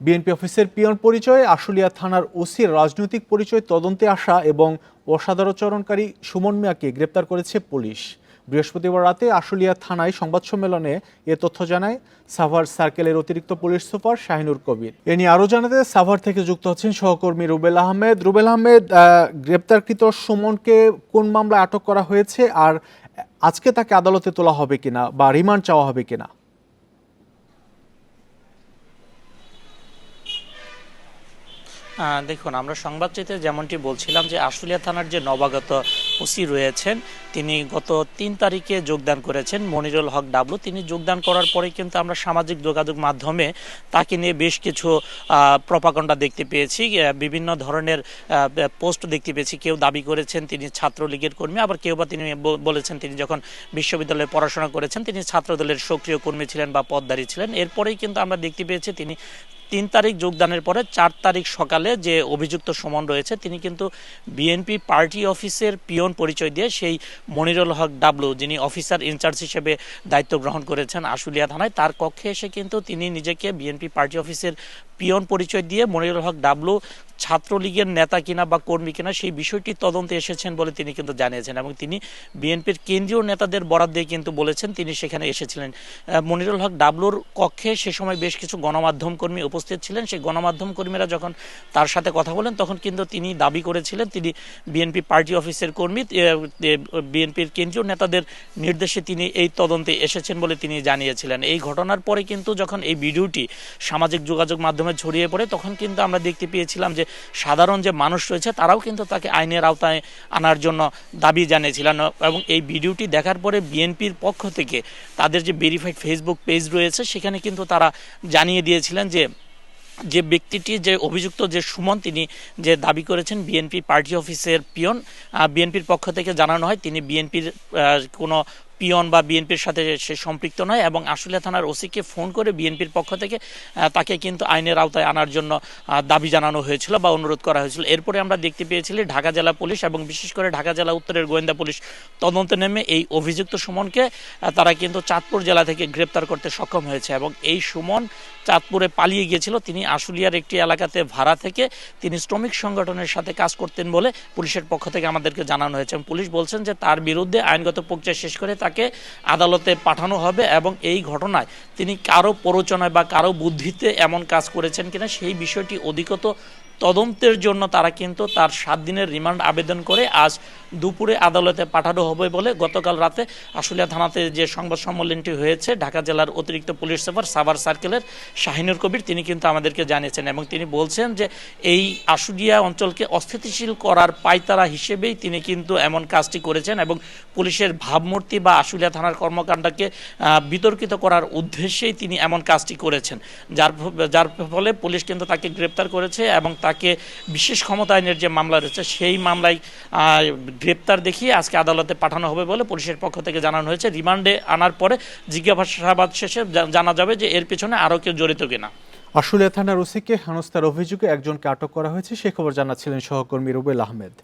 BNP অফিসের peon পরিচয়ে আশুলিয়া থানার ওসির রাজনৈতিক পরিচয় তদন্তে আসা এবং অসাদারচরণকারী সুমন মিয়াকে গ্রেপ্তার করেছে পুলিশ। বৃহস্পতিবার রাতে আশুলিয়া থানায় সংবাদ সম্মেলনে এ তথ্য জানায় সাভার সার্কেলের অতিরিক্ত পুলিশ সুপার শাহিনুর কবির। এ নিয়ে আরও জানাতে সাভার থেকে যুক্ত হচ্ছেন সহকর্মী রুবেল আহমেদ। রুবেল আহমেদ গ্রেপ্তারকৃত সুমনকে কোন মামলায় আটক করা হয়েছে আর আজকে তাকে আদালতে তোলা হবে কিনা বা রিমান্ড চাওয়া হবে কিনা? দেখুন, আমরা সংবাদটিতে যেমনটি বলছিলাম যে আশুলিয়া থানার যে নবাগত ওসি রয়েছেন, তিনি গত তিন তারিখে যোগদান করেছেন, মনিরুল হক ডাবলু। তিনি যোগদান করার পরে কিন্তু আমরা সামাজিক যোগাযোগ মাধ্যমে তাকে নিয়ে বেশ কিছু প্রপাকণ্ডা দেখতে পেয়েছি বিভিন্ন ধরনের পোস্ট দেখতে পেয়েছি। কেউ দাবি করেছেন তিনি ছাত্রলীগের কর্মী, আবার কেউ বা তিনি বলেছেন তিনি যখন বিশ্ববিদ্যালয়ে পড়াশোনা করেছেন, তিনি ছাত্রদলের সক্রিয় কর্মী ছিলেন বা পদধারী ছিলেন। এরপরেই কিন্তু আমরা দেখতে পেয়েছি তিনি তিন তারিখ যোগদানের পরে চার তারিখ সকালে যে অভিযুক্ত সুমন রয়েছে, তিনি কিন্তু বিএনপি পার্টি অফিসের পিয়ন পরিচয় দিয়ে সেই মনিরুল হক ডাবলু, যিনি অফিসার ইনচার্জ হিসেবে দায়িত্ব গ্রহণ করেছেন আশুলিয়া থানায়, তার কক্ষে এসে কিন্তু তিনি নিজেকে বিএনপি পার্টি অফিসের পিয়ন পরিচয় দিয়ে মনিরুল হক ডাবলু ছাত্রলীগের নেতা কিনা বা কর্মী কিনা সেই বিষয়টি তদন্তে এসেছেন বলে তিনি কিন্তু জানিয়েছেন এবং তিনি বিএনপির কেন্দ্রীয় নেতাদের বরাদ দিয়ে কিন্তু বলেছেন তিনি সেখানে এসেছিলেন। মনিরুল হক ডাবলুর কক্ষে সে সময় বেশ কিছু গণমাধ্যম কর্মী উপস্থিত ছিলেন, সেই গণমাধ্যম কর্মীরা যখন তার সাথে কথা বলেন, তখন কিন্তু তিনি দাবি করেছিলেন, তিনি বিএনপি পার্টি অফিসের কর্মী বিএনপির কেন্দ্রীয় নেতাদের নির্দেশে তিনি এই তদন্তে এসেছেন বলে তিনি জানিয়েছিলেন। এই ঘটনার পরে কিন্তু যখন এই ভিডিওটি সামাজিক যোগাযোগ মাধ্যমে ছড়িয়ে পড়ে, তখন কিন্তু আমরা দেখতে পেয়েছিলাম যে সাধারণ যে মানুষ রয়েছে, তারাও কিন্তু তাকে আইনের আওতায় আনার জন্য দাবি জানিয়েছিলেন এবং এই ভিডিওটি দেখার পরে বিএনপির পক্ষ থেকে তাদের যে ভেরিফাইড ফেসবুক পেজ রয়েছে, সেখানে কিন্তু তারা জানিয়ে দিয়েছিলেন যে যে ব্যক্তিটি, যে অভিযুক্ত, যে সুমন, তিনি যে দাবি করেছেন, বিএনপি পার্টি অফিসের পিয়ন বিএনপির পক্ষ থেকে জানানো হয়, তিনি বিএনপির কোনো পিয়ন বা বিএনপির সাথে সে সম্পৃক্ত নয় এবং আশুলিয়া থানার ওসিকে ফোন করে বিএনপির পক্ষ থেকে তাকে কিন্তু আইনের আওতায় আনার জন্য দাবি জানানো হয়েছিল বা অনুরোধ করা হয়েছিল। এরপরে আমরা দেখতে পেয়েছিলি ঢাকা জেলা পুলিশ এবং বিশেষ করে ঢাকা জেলা উত্তরের গোয়েন্দা পুলিশ তদন্তে নেমে এই অভিযুক্ত সুমনকে তারা কিন্তু চাঁদপুর জেলা থেকে গ্রেপ্তার করতে সক্ষম হয়েছে এবং এই সুমন চাঁদপুরে পালিয়ে গিয়েছিল। তিনি আশুলিয়ার একটি এলাকাতে ভাড়া থেকে তিনি শ্রমিক সংগঠনের সাথে কাজ করতেন বলে পুলিশের পক্ষ থেকে আমাদেরকে জানানো হয়েছে। পুলিশ বলছেন যে তার বিরুদ্ধে আইনগত প্রক্রিয়া শেষ করে তাকে আদালতে পাঠানো হবে এবং এই ঘটনায় তিনি কারও প্ররোচনায় বা কারও বুদ্ধিতে এমন কাজ করেছেন কিনা সেই বিষয়টি অধিকত তদন্তের জন্য তারা কিন্তু তার সাত দিনের রিমান্ড আবেদন করে আজ দুপুরে আদালতে পাঠানো হবে বলে গতকাল রাতে আশুলিয়া থানাতে যে সংবাদ সম্মেলনটি হয়েছে, ঢাকা জেলার অতিরিক্ত পুলিশ সুপার সাভার সার্কেলের শাহিনুর কবির, তিনি কিন্তু আমাদেরকে জানিয়েছেন এবং তিনি বলছেন যে এই আশুলিয়া অঞ্চলকে অস্থিতিশীল করার পাইতারা হিসেবেই তিনি কিন্তু এমন কাজটি করেছেন এবং পুলিশের ভাবমূর্তি বা আশুলিয়া থানার কর্মকাণ্ডকে বিতর্কিত করার উদ্দেশ্যেই তিনি এমন কাজটি করেছেন। যার যার ফলে পুলিশ কিন্তু তাকে গ্রেপ্তার করেছে এবং তাকে বিশেষ ক্ষমতা আইনের যে মামলা রয়েছে, সেই মামলায় গ্রেপ্তার দেখিয়ে আজকে আদালতে পাঠানো হবে বলে পুলিশের পক্ষ থেকে জানানো হয়েছে। রিমান্ডে আনার পরে জিজ্ঞাসাবাদ শেষে জানা যাবে যে এর পেছনে আরও কেউ জড়িত কিনা। আশুলিয়া থানার ওসিকে হেনস্থার অভিযোগে একজনকে আটক করা হয়েছে। সে খবর জানাচ্ছিলেন সহকর্মী রুবেল আহমেদ।